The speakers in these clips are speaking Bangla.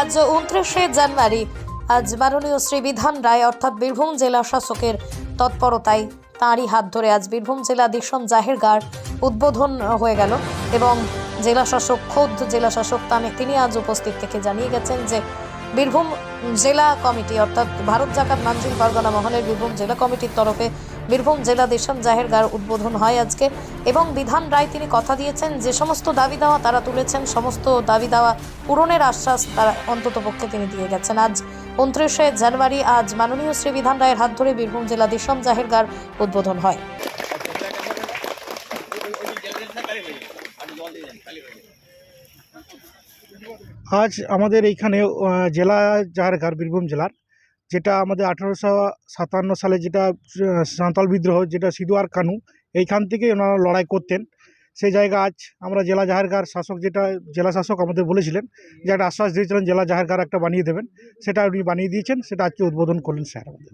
আজ উনত্রিশে জানুয়ারি। আজ মাননীয় শ্রী বিধান রায় অর্থাৎ বীরভূম জেলা শাসকের তৎপরতায় তাঁরই হাত ধরে আজ বীরভূম জেলা দিসম জাহেরগার উদ্বোধন হয়ে গেল এবং জেলা শাসক, খোদ জেলা শাসক তানে তিনি আজ উপস্থিত থেকে জানিয়ে গেছেন যে বীরভূম জেলা কমিটি অর্থাৎ ভারত জাকাত মানজিল পরগনা মহলের বীরভূম জেলা কমিটির তরফে বীরভূম জেলা দেশম জাহেরগার উদ্বোধন হয় আজকে এবং বিধান রায় তিনি কথা দিয়েছেন যে সমস্ত দাবি দাওয়া তারা তুলেছেন, সমস্ত দাবি দাওয়া পূরণের আশ্বাস তারা অন্ততপক্ষে তিনি দিয়ে গেছেন। আজ উনত্রিশে জানুয়ারি আজ মাননীয় শ্রী বিধান রায়ের হাত ধরে বীরভূম জেলা দেশম জাহেরগার উদ্বোধন হয়। আজ আমাদের এইখানে জেলা জাহারঘাট বীরভূম জেলার যেটা আমাদের আঠারোশো সাতান্ন সালে যেটা সাঁওতাল বিদ্রোহ যেটা সিদুয়ার কানু এইখান থেকে ওনারা লড়াই করতেন। সেই জায়গা আজ আমরা জেলা জাহারগার শাসক যেটা জেলা শাসক আমাদের বলেছিলেন যে একটা আশ্বাস দিয়েছিলেন জেলা জাহারগার একটা বানিয়ে দেবেন। সেটা উনি বানিয়ে দিয়েছেন সেটা আজকে উদ্বোধন করলেন স্যার আমাদের।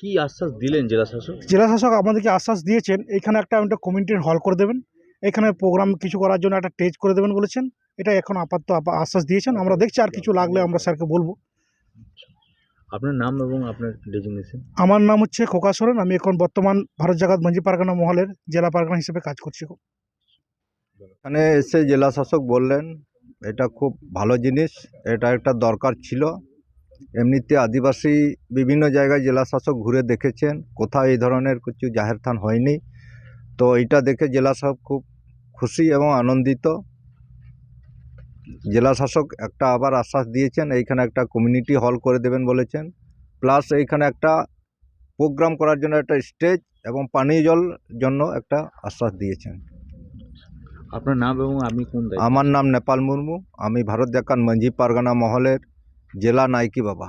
কি আশ্বাস দিলেন জেলা শাসক? জেলা শাসক আমাদেরকে আশ্বাস দিয়েছেন এখানে একটা একটা কমিউনিটির হল করে দেবেন। এখানে প্রোগ্রাম কিছু করার জন্য একটা স্টেজ করে দেবেন বলেছেন। এটা এখন আপাতত আশ্বাস দিয়েছেন। আমরা দেখছি আর কিছু লাগলে আমরা স্যারকে বলব। আপনার নাম এবং আপনার ডেজিগনেশন আমার নাম হচ্ছে খোকা সোরেন। আমি এখন বর্তমান ভারত জাগাত মঞ্জি পারগানা মহলের জেলা পারগানা হিসেবে কাজ করছি। এখানে এসে জেলা শাসক বললেন এটা খুব ভালো জিনিস এটা একটা দরকার ছিল। এমনিতে আদিবাসী বিভিন্ন জায়গায় জেলা শাসক ঘুরে দেখেছেন কোথাও এই ধরনের কিছু জাহের থান হয়নি। তো এটা দেখে জেলা শাসক খুব খুশি এবং আনন্দিত। জেলা শাসক একটা আবার আশ্বাস দিয়েছেন এইখানে একটা কমিউনিটি হল করে দেবেন বলেছেন। প্লাস এইখানে একটা প্রোগ্রাম করার জন্য একটা স্টেজ এবং পানীয় জল জন্য একটা আশ্বাস দিয়েছেন। আপনার নাম এবং আমি কোন আমার নাম নেপাল মুর্মু আমি ভারত দেখান মঞ্জি পারগানা মহলের জেলা নাইকি বাবা।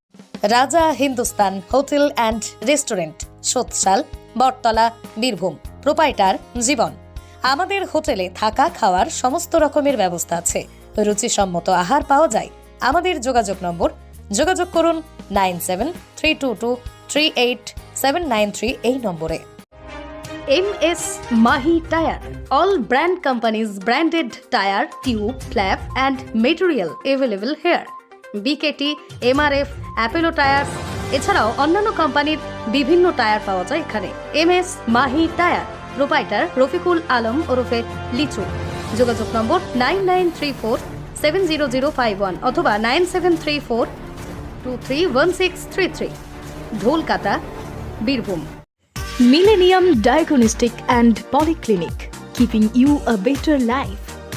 Raja Hindustan hotel and restaurant সোৎসাল Battala, Birbhum, proprietor, Jiban. আমাদের হোটেলে থাকা খাওয়ার সমস্ত রকমের ব্যবস্থা আছে। রুচিসম্মত আহার পাওয়া যায়। আমাদের যোগাযোগ নম্বর, যোগাযোগ করুন nine seven three two two three eight seven nine three এই নম্বরে। M S Mahi tyre, all brand companies branded tyre, tube, flap and material available here. BKT, MRF Apollo Tires এছাড়াও অন্যান্য কোম্পানির বিভিন্ন টায়ার পাওয়া যায় এখানে। M S Mahi tyre proprietor Rafiqul Alam ওরফে লিচু। যোগাযোগ number nine nine three four seven zero zero five one অথবা nine seven three four two three one six three three. Dholkata Birbhum. Millennium Diagnostic and Polyclinic, keeping you a better life.